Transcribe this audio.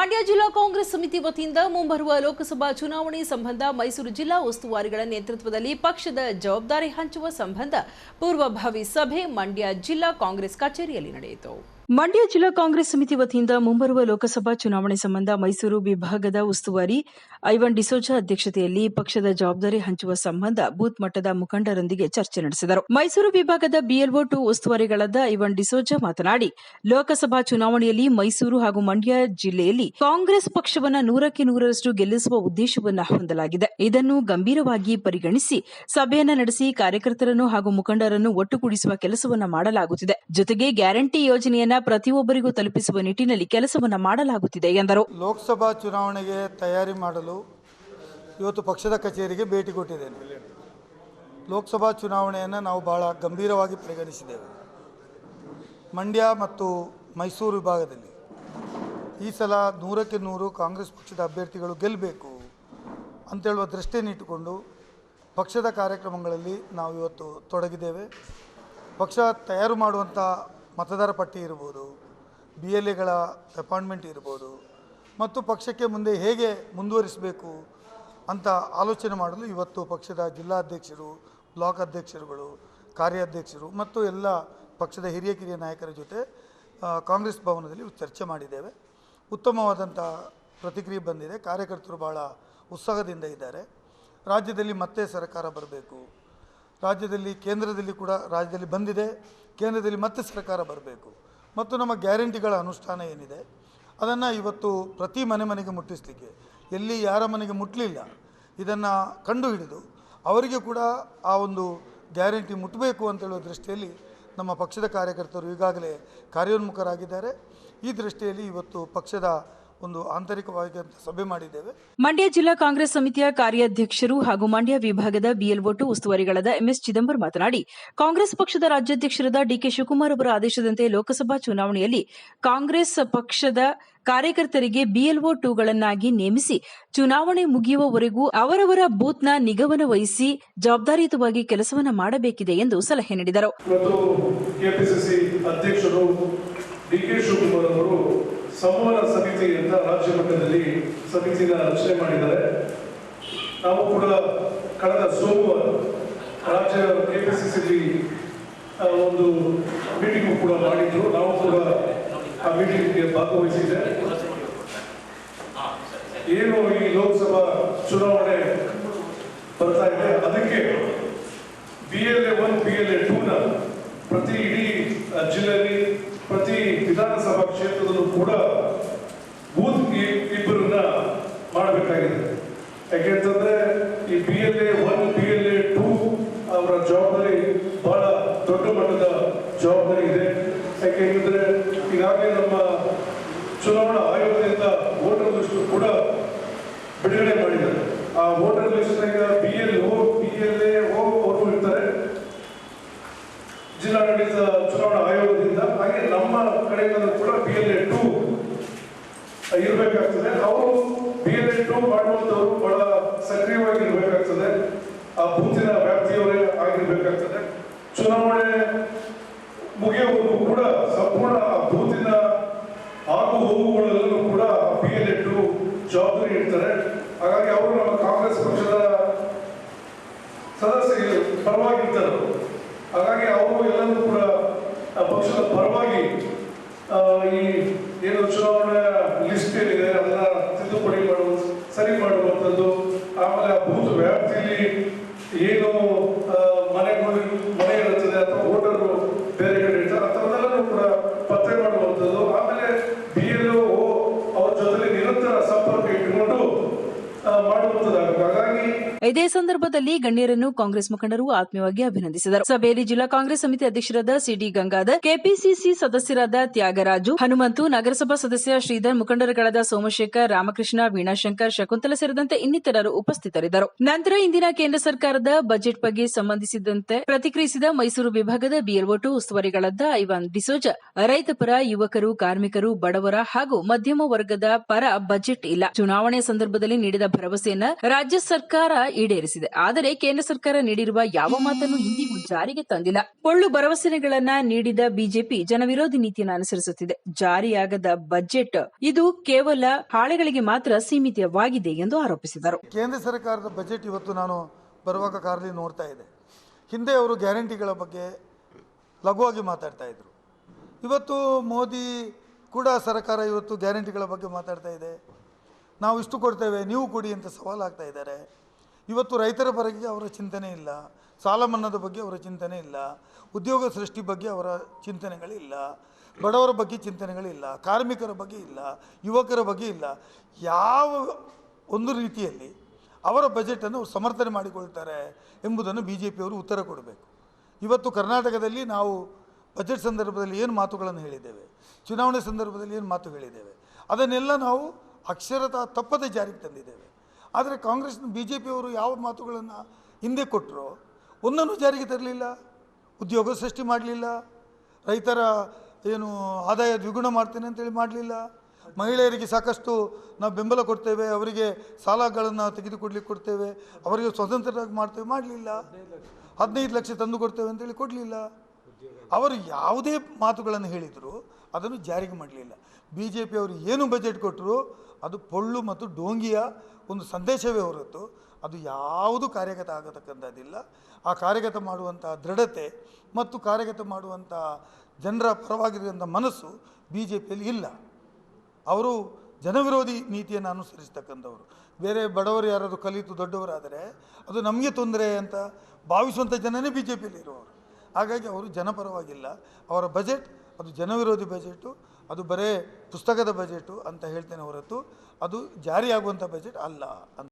ಮಂಡ್ಯ ಜಿಲ್ಲಾ ಕಾಂಗ್ರೆಸ್ ಸಮಿತಿ ವತಿಯಿಂದ ಮುಂಬರುವ ಲೋಕಸಭಾ ಚುನಾವಣೆ ಸಂಬಂಧ ಮೈಸೂರು ಜಿಲ್ಲಾ ಉಸ್ತುವಾರಿಗಳ ನೇತೃತ್ವದಲ್ಲಿ ಪಕ್ಷದ ಜವಾಬ್ದಾರಿ ಹಂಚುವ ಸಂಬಂಧ ಪೂರ್ವಭಾವಿ ಸಭೆ ಮಂಡ್ಯ ಜಿಲ್ಲಾ ಕಾಂಗ್ರೆಸ್ ಕಚೇರಿಯಲ್ಲಿ ನಡೆಯಿತು. ಮಂಡ್ಯ ಜಿಲ್ಲಾ ಕಾಂಗ್ರೆಸ್ ಸಮಿತಿ ವತಿಯಿಂದ ಮುಂಬರುವ ಲೋಕಸಭಾ ಚುನಾವಣೆ ಸಂಬಂಧ ಮೈಸೂರು ವಿಭಾಗದ ಉಸ್ತುವಾರಿ ಐವನ್ ಡಿಸೋಜಾ ಅಧ್ಯಕ್ಷತೆಯಲ್ಲಿ ಪಕ್ಷದ ಜವಾಬ್ದಾರಿ ಹಂಚುವ ಸಂಬಂಧ ಬೂತ್ ಮಟ್ಟದ ಮುಖಂಡರೊಂದಿಗೆ ಚರ್ಚೆ ನಡೆಸಿದರು. ಮೈಸೂರು ವಿಭಾಗದ ಬಿಎಲ್ಒ ಟು ಉಸ್ತುವಾರಿಗಳಾದ ಐವನ್ ಡಿಸೋಜಾ ಮಾತನಾಡಿ, ಲೋಕಸಭಾ ಚುನಾವಣೆಯಲ್ಲಿ ಮೈಸೂರು ಹಾಗೂ ಮಂಡ್ಯ ಜಿಲ್ಲೆಯಲ್ಲಿ ಕಾಂಗ್ರೆಸ್ ಪಕ್ಷವನ್ನ ನೂರಕ್ಕೆ ನೂರರಷ್ಟು ಗೆಲ್ಲಿಸುವ ಉದ್ದೇಶವನ್ನು ಹೊಂದಲಾಗಿದೆ. ಇದನ್ನು ಗಂಭೀರವಾಗಿ ಪರಿಗಣಿಸಿ ಸಭೆಯನ್ನು ನಡೆಸಿ ಕಾರ್ಯಕರ್ತರನ್ನು ಹಾಗೂ ಮುಖಂಡರನ್ನು ಒಟ್ಟುಗೂಡಿಸುವ ಕೆಲಸವನ್ನು ಮಾಡಲಾಗುತ್ತಿದೆ. ಜೊತೆಗೆ ಗ್ಯಾರಂಟಿ ಯೋಜನೆಯನ್ನ ಪ್ರತಿಯೊಬ್ಬರಿಗೂ ತಲುಪಿಸುವ ನಿಟ್ಟಿನಲ್ಲಿ ಕೆಲಸವನ್ನು ಮಾಡಲಾಗುತ್ತಿದೆ ಎಂದರು. ಲೋಕಸಭಾ ಚುನಾವಣೆಗೆ ತಯಾರಿ ಮಾಡಲು ಇವತ್ತು ಪಕ್ಷದ ಕಚೇರಿಗೆ ಭೇಟಿ ಕೊಟ್ಟಿದ್ದೇನೆ. ಲೋಕಸಭಾ ಚುನಾವಣೆಯನ್ನು ನಾವು ಬಹಳ ಗಂಭೀರವಾಗಿ ಪರಿಗಣಿಸಿದ್ದೇವೆ. ಮಂಡ್ಯ ಮತ್ತು ಮೈಸೂರು ವಿಭಾಗದಲ್ಲಿ ಈ ಸಲ ನೂರಕ್ಕೆ ನೂರು ಕಾಂಗ್ರೆಸ್ ಪಕ್ಷದ ಅಭ್ಯರ್ಥಿಗಳು ಗೆಲ್ಲಬೇಕು ಅಂತೇಳುವ ದೃಷ್ಟಿಯನ್ನಿಟ್ಟುಕೊಂಡು ಪಕ್ಷದ ಕಾರ್ಯಕ್ರಮಗಳಲ್ಲಿ ನಾವು ಇವತ್ತು ತೊಡಗಿದ್ದೇವೆ. ಪಕ್ಷ ತಯಾರು ಮಾಡುವಂಥ ಮತದಾರ ಪಟ್ಟಿ ಇರ್ಬೋದು ಬಿ ಎಲ್ ಎಗಳ ಅಪಾಯಿಂಟ್ಮೆಂಟ್ ಇರ್ಬೋದು, ಮತ್ತು ಪಕ್ಷಕ್ಕೆ ಮುಂದೆ ಹೇಗೆ ಮುಂದುವರಿಸಬೇಕು ಅಂತ ಆಲೋಚನೆ ಮಾಡಲು ಇವತ್ತು ಪಕ್ಷದ ಜಿಲ್ಲಾಧ್ಯಕ್ಷರು, ಬ್ಲಾಕ್ ಅಧ್ಯಕ್ಷರುಗಳು, ಕಾರ್ಯಾಧ್ಯಕ್ಷರು ಮತ್ತು ಎಲ್ಲ ಪಕ್ಷದ ಹಿರಿಯ ಕಿರಿಯ ನಾಯಕರ ಜೊತೆ ಕಾಂಗ್ರೆಸ್ ಭವನದಲ್ಲಿ ಚರ್ಚೆ ಮಾಡಿದ್ದೇವೆ. ಉತ್ತಮವಾದಂಥ ಪ್ರತಿಕ್ರಿಯೆ ಬಂದಿದೆ. ಕಾರ್ಯಕರ್ತರು ಭಾಳ ಉತ್ಸಾಹದಿಂದ ಇದ್ದಾರೆ. ರಾಜ್ಯದಲ್ಲಿ ಮತ್ತೆ ಸರ್ಕಾರ ಬರಬೇಕು. ರಾಜ್ಯದಲ್ಲಿ, ಕೇಂದ್ರದಲ್ಲಿ ಕೂಡ ರಾಜ್ಯದಲ್ಲಿ ಬಂದಿದೆ. ಕೇಂದ್ರದಲ್ಲಿ ಮತ್ತೆ ಸರ್ಕಾರ ಬರಬೇಕು. ಮತ್ತು ನಮ್ಮ ಗ್ಯಾರಂಟಿಗಳ ಅನುಷ್ಠಾನ ಏನಿದೆ, ಅದನ್ನು ಇವತ್ತು ಪ್ರತಿ ಮನೆ ಮನೆಗೆ ಮುಟ್ಟಿಸಲಿಕ್ಕೆ, ಎಲ್ಲಿ ಯಾರ ಮನೆಗೆ ಮುಟ್ಟಲಿಲ್ಲ ಇದನ್ನು ಕಂಡುಹಿಡಿದು ಅವರಿಗೆ ಕೂಡ ಆ ಒಂದು ಗ್ಯಾರಂಟಿ ಮುಟ್ಟಬೇಕು ಅಂತೇಳುವ ದೃಷ್ಟಿಯಲ್ಲಿ ನಮ್ಮ ಪಕ್ಷದ ಕಾರ್ಯಕರ್ತರು ಈಗಾಗಲೇ ಕಾರ್ಯೋನ್ಮುಖರಾಗಿದ್ದಾರೆ. ಈ ದೃಷ್ಟಿಯಲ್ಲಿ ಇವತ್ತು ಪಕ್ಷದ ಒಂದು ಆಂತರಿಕವಾಗಿ ಸಭೆ ಮಾಡಿದ್ದೇವೆ. ಮಂಡ್ಯ ಜಿಲ್ಲಾ ಕಾಂಗ್ರೆಸ್ ಸಮಿತಿಯ ಕಾರ್ಯಾಧ್ಯಕ್ಷರು ಹಾಗೂ ಮಂಡ್ಯ ವಿಭಾಗದ ಬಿಎಲ್ ಟು ಉಸ್ತುವಾರಿಗಳಾದ ಎಂಎಸ್ ಚಿದಂಬರ್ ಮಾತನಾಡಿ ಕಾಂಗ್ರೆಸ್ ಪಕ್ಷದ ರಾಜ್ಯಾಧ್ಯಕ್ಷರಾದ ಡಿಕೆ ಶಿವಕುಮಾರ್ ಅವರ ಆದೇಶದಂತೆ ಲೋಕಸಭಾ ಚುನಾವಣೆಯಲ್ಲಿ ಕಾಂಗ್ರೆಸ್ ಪಕ್ಷದ ಕಾರ್ಯಕರ್ತರಿಗೆ ಬಿಎಲ್ಒ ಟೂಗಳನ್ನಾಗಿ ನೇಮಿಸಿ ಚುನಾವಣೆ ಮುಗಿಯುವವರೆಗೂ ಅವರವರ ಬೂತ್ನ ನಿಗಮನ ವಹಿಸಿ ಜವಾಬ್ದಾರಿಯುತವಾಗಿ ಕೆಲಸವನ್ನು ಮಾಡಬೇಕಿದೆ ಎಂದು ಸಲಹೆ ನೀಡಿದರು. ಇವತ್ತು ಕೆಪಿಸಿಸಿ ಅಧ್ಯಕ್ಷರು ಡಿ ಕೆ ಶಿವಕುಮಾರ್ ಅವರು ಸಂವಹನ ಸಮಿತಿ ಅಂತ ರಾಜ್ಯ ಮಟ್ಟದಲ್ಲಿ ಸಮಿತಿನ ರಚನೆ ಮಾಡಿದ್ದಾರೆ. ನಾವು ಕೂಡ ಕಳೆದ ಸೋಮವಾರ ರಾಜ್ಯ ಕೆಪಿಸಿಸಿ ಒಂದು ಮೀಟಿಂಗ್ ಕೂಡ ಮಾಡಿದ್ರು. ನಾವು ಕೂಡ ಆ ಮೀಟಿಂಗ್ಗೆ ಭಾಗವಹಿಸಿದ್ದೆ. ಏನು ಈ ಲೋಕಸಭಾ ಚುನಾವಣೆ ಬರ್ತಾ ಇದೆ, ಅದಕ್ಕೆ B L A one B L A ಟೂನ ಪ್ರತಿ ಇಡೀ ಜಿಲ್ಲೆಯಲ್ಲಿ ಪ್ರತಿ ವಿಧಾನಸಭಾ ಕ್ಷೇತ್ರದಲ್ಲೂ ಕೂಡ ಬೂತ್ ಇ- ಇಬ್ಬರನ್ನ ಮಾಡಬೇಕಾಗಿದೆ ಯಾಕೆಂತಂದ್ರೆ ಈ B L A one B L A two ಅವರ ಜವಾಬ್ದಾರಿ ಬಹಳ ದೊಡ್ಡ ಮಟ್ಟದ ಜವಾಬ್ದಾರಿ ಇದೆ ಯಾಕೆಂದ್ರೆ ನಮ್ಮ ಚುನಾವಣಾ ಆಯೋಗದಿಂದ ವೋಟರ್ ಲಿಸ್ಟ್ ಕೂಡ ಬಿಡುಗಡೆ ಮಾಡಿದ್ದಾರೆ. ಆ voter list B L O B L A O ಅವರು ಇರ್ತಾರೆ. ಜಿಲ್ಲಾಡಳಿತ ಚುನಾವಣಾ ಆಯೋಗದಿಂದ, ಹಾಗೆ ನಮ್ಮ ಕಡೆಯಿಂದ ಕೂಡ ಬಿ ಎಲ್ ಎ ಇರಬೇಕಾಗ್ತದೆ. ಅವರು ಬಿ ಎಲ್ ಎ ಟು ಬಹಳ ಸಕ್ರಿಯವಾಗಿ ಇರಬೇಕಾಗ್ತದೆ. ಆ ಬೂತಿನ ವ್ಯಾಪ್ತಿಯವರೇ ಆಗಿರ್ಬೇಕಾಗ್ತದೆ. ಚುನಾವಣೆ ಮುಗಿಯುವವರೆಗೂ ಕೂಡ ಸಂಪೂರ್ಣ ಆ ಬೂತಿನ ಆಗು ಹೋಗುಗಳಲ್ಲೂ ಕೂಡ ಬಿ ಎಲ್ ಇಟ್ಟು ಜವಾಬ್ದಾರಿ ಇರ್ತಾರೆ ಹಾಗಾಗಿ ಅವರು ನಮ್ಮ ಕಾಂಗ್ರೆಸ್ ಪಕ್ಷದ ಸದಸ್ಯರು ಪರವಾಗಿರ್ತಾರೆ. ಹಾಗಾಗಿ ಅವರು ಎಲ್ಲರೂ ಕೂಡ ಪಕ್ಷದ ಪರವಾಗಿ ಈ ಏನು ಚುನಾವಣಾ ಲಿಸ್ಟ್ ಏನಿದೆ ಅದನ್ನ ತಿದ್ದುಪಡಿ ಮಾಡುವ ಸರಿ ಆಮೇಲೆ ಆ ಬೂತ್ ವ್ಯಾಪ್ತಿಯಲ್ಲಿ ಏನು ಆ, ಮನೆಗಳು ಮನೆ ಇರುತ್ತದೆ ಅಥವಾ ವೋಟರು ಬೇರೆ ಕಡೆ ಇರ್ತಾರೆ ಅಂಥವನ್ನೆಲ್ಲನೂ ಕೂಡ ಪತ್ತೆ ಮಾಡುವಂಥದ್ದು ಆಮೇಲೆ ಬಿ ಎಲ್ ಅವ್ರ ಜೊತೆಲಿ ನಿರಂತರ ಸಂಪರ್ಕ ಇಟ್ಟುಕೊಂಡು ಆ, ಮಾಡುವಂಥದ್ದಾಗುತ್ತೆ ಹಾಗಾಗಿ ಇದೇ ಸಂದರ್ಭದಲ್ಲಿ ಗಣ್ಯರನ್ನು ಕಾಂಗ್ರೆಸ್ ಮುಖಂಡರು ಆತ್ಮೀಯವಾಗಿ ಅಭಿನಂದಿಸಿದರು. ಸಭೆಯಲ್ಲಿ ಜಿಲ್ಲಾ ಕಾಂಗ್ರೆಸ್ ಸಮಿತಿ ಅಧ್ಯಕ್ಷರಾದ ಸಿಡಿ ಗಂಗಾಧರ್, ಕೆಪಿಸಿಸಿ ಸದಸ್ಯರಾದ ತ್ಯಾಗರಾಜು, ಹನುಮಂತು, ನಗರಸಭಾ ಸದಸ್ಯ ಶ್ರೀಧರ್, ಮುಖಂಡರುಗಳಾದ ಸೋಮಶೇಖರ್, ರಾಮಕೃಷ್ಣ, ವೀಣಾಶಂಕರ್, ಶಕುಂತಲ ಸೇರಿದಂತೆ ಇನ್ನಿತರರು ಉಪಸ್ಥಿತರಿದ್ದರು. ನಂತರ ಇಂದಿನ ಕೇಂದ್ರ ಸರ್ಕಾರದ ಬಜೆಟ್ ಬಗ್ಗೆ ಸಂಬಂಧಿಸಿದಂತೆ ಪ್ರತಿಕ್ರಿಯಿಸಿದ ಮೈಸೂರು ವಿಭಾಗದ ಬಿಎಲ್ಒಟು ಉಸ್ತುವಾರಿಗಳಾದ ಐವಾನ್ ಡಿಸೋಜ ರೈತಪರ ಯುವಕರು, ಕಾರ್ಮಿಕರು, ಬಡವರ ಹಾಗೂ ಮಧ್ಯಮ ವರ್ಗದ ಪರ ಬಜೆಟ್ ಇಲ್ಲ. ಚುನಾವಣೆ ಸಂದರ್ಭದಲ್ಲಿ ನೀಡಿದ ಭರವಸೆಯನ್ನ ರಾಜ್ಯ ಸರ್ಕಾರ ಈಡೇರಿಸಿದೆ. ಆದರೆ ಕೇಂದ್ರ ಸರ್ಕಾರ ನೀಡಿರುವ ಯಾವ ಮಾತನ್ನು ಇಂದಿಗೂ ಜಾರಿಗೆ ತಂದಿಲ್ಲ. ಪೊಳ್ಳು ಭರವಸೆಗಳನ್ನ ನೀಡಿದ ಬಿಜೆಪಿ ಜನವಿರೋಧಿ ನೀತಿಯನ್ನು ಅನುಸರಿಸುತ್ತಿದೆ. ಜಾರಿಯಾಗದ ಬಜೆಟ್ ಇದು ಕೇವಲ ಹಾಳೆಗಳಿಗೆ ಮಾತ್ರ ಸೀಮಿತವಾಗಿದೆ ಎಂದು ಆರೋಪಿಸಿದರು. ಕೇಂದ್ರ ಸರ್ಕಾರದ ಬಜೆಟ್ ಇವತ್ತು ನಾನು ಬರುವಾಗ ಕಾರಲ್ಲಿ ನೋಡ್ತಾ ಇದೆ ಹಿಂದೆ ಅವರು ಗ್ಯಾರಂಟಿಗಳ ಬಗ್ಗೆ ಲಘುವಾಗಿ ಮಾತಾಡ್ತಾ ಇದ್ರು. ಇವತ್ತು ಮೋದಿ ಕೂಡ ಸರ್ಕಾರ ಇವತ್ತು ಗ್ಯಾರಂಟಿಗಳ ಬಗ್ಗೆ ಮಾತಾಡ್ತಾ ಇದೆ. ನಾವು ಇಷ್ಟು ಕೊಡ್ತೇವೆ, ನೀವು ಕೊಡಿ ಅಂತ ಸವಾಲು ಆಗ್ತಾ ಇದ್ದಾರೆ. ಇವತ್ತು ರೈತರ ಬಗ್ಗೆ ಅವರ ಚಿಂತನೆ ಇಲ್ಲ. ಸಾಲ ಮನ್ನಾದ ಬಗ್ಗೆ ಅವರ ಚಿಂತನೆ ಇಲ್ಲ. ಉದ್ಯೋಗ ಸೃಷ್ಟಿ ಬಗ್ಗೆ ಅವರ ಚಿಂತನೆಗಳಿಲ್ಲ ಬಡವರ ಬಗ್ಗೆ ಚಿಂತನೆಗಳಿಲ್ಲ ಕಾರ್ಮಿಕರ ಬಗ್ಗೆ ಇಲ್ಲ. ಯುವಕರ ಬಗ್ಗೆ ಇಲ್ಲ. ಯಾವ ಒಂದು ರೀತಿಯಲ್ಲಿ ಅವರ ಬಜೆಟನ್ನು ಅವರು ಸಮರ್ಥನೆ ಮಾಡಿಕೊಳ್ತಾರೆ ಎಂಬುದನ್ನು ಬಿ ಜೆ ಪಿಯವರು ಉತ್ತರ ಕೊಡಬೇಕು. ಇವತ್ತು ಕರ್ನಾಟಕದಲ್ಲಿ ನಾವು ಬಜೆಟ್ ಸಂದರ್ಭದಲ್ಲಿ ಏನು ಮಾತುಗಳನ್ನು ಹೇಳಿದ್ದೇವೆ? ಚುನಾವಣೆ ಸಂದರ್ಭದಲ್ಲಿ ಏನು ಮಾತು ಹೇಳಿದ್ದೇವೆ ಅದನ್ನೆಲ್ಲ ನಾವು ಅಕ್ಷರತಃ ತಪ್ಪದೆ ಜಾರಿಗೆ ತಂದಿದ್ದೇವೆ. ಆದರೆ ಕಾಂಗ್ರೆಸ್ನ ಬಿ ಜೆ ಪಿಯವರು ಯಾವ ಮಾತುಗಳನ್ನು ಹಿಂದೆ ಕೊಟ್ಟರು ಒಂದನ್ನು ಜಾರಿಗೆ ತರಲಿಲ್ಲ, ಉದ್ಯೋಗ ಸೃಷ್ಟಿ ಮಾಡಲಿಲ್ಲ, ರೈತರ ಏನು ಆದಾಯ ದ್ವಿಗುಣ ಮಾಡ್ತೇನೆ ಅಂತೇಳಿ ಮಾಡಲಿಲ್ಲ, ಮಹಿಳೆಯರಿಗೆ ಸಾಕಷ್ಟು ನಾವು ಬೆಂಬಲ ಕೊಡ್ತೇವೆ, ಅವರಿಗೆ ಸಾಲಗಳನ್ನು ತೆಗೆದುಕೊಡ್ಲಿಕ್ಕೆ ಕೊಡ್ತೇವೆ, ಅವರಿಗೆ ಸ್ವತಂತ್ರವಾಗಿ ಮಾಡ್ತೇವೆ, ಮಾಡಲಿಲ್ಲ. ಹದಿನೈದು ಲಕ್ಷ ತಂದು ಕೊಡ್ತೇವೆ ಅಂತೇಳಿ ಕೊಡಲಿಲ್ಲ. ಅವರು ಯಾವುದೇ ಮಾತುಗಳನ್ನು ಹೇಳಿದರು ಅದನ್ನು ಜಾರಿಗೆ ಮಾಡಲಿಲ್ಲ. ಬಿ ಜೆ ಪಿಯವರು ಏನು ಬಜೆಟ್ ಕೊಟ್ಟರು ಅದು ಪೊಳ್ಳು ಮತ್ತು ಡೋಂಗಿಯ ಒಂದು ಸಂದೇಶವೇ ಹೊರತು ಅದು ಯಾವುದು ಕಾರ್ಯಗತ ಆಗತಕ್ಕಂಥದ್ದಿಲ್ಲ. ಆ ಕಾರ್ಯಗತ ಮಾಡುವಂಥ ದೃಢತೆ ಮತ್ತು ಕಾರ್ಯಗತ ಮಾಡುವಂಥ ಜನರ ಪರವಾಗಿರುವಂಥ ಮನಸ್ಸು ಬಿ ಜೆ ಪಿಯಲ್ಲಿ ಇಲ್ಲ. ಅವರು ಜನವಿರೋಧಿ ನೀತಿಯನ್ನು ಅನುಸರಿಸ್ತಕ್ಕಂಥವ್ರು. ಬೇರೆ ಬಡವರು ಯಾರಾದರೂ ಕಲಿತು ದೊಡ್ಡವರಾದರೆ ಅದು ನಮಗೆ ತೊಂದರೆ ಅಂತ ಭಾವಿಸುವಂಥ ಜನನೇ ಬಿ ಜೆ ಪಿಯಲ್ಲಿ ಇರುವವರು ಹಾಗಾಗಿ ಅವರು ಜನಪರವಾಗಿಲ್ಲ. ಅವರ ಬಜೆಟ್, ಅದು ಜನವಿರೋಧಿ ಬಜೆಟು ಅದು ಬರೇ ಪುಸ್ತಕದ ಬಜೆಟು ಅಂತ ಹೇಳ್ತೇನೆ ಹೊರತು ಅದು ಜಾರಿಯಾಗುವಂಥ ಬಜೆಟ್ ಅಲ್ಲ ಅಂತ.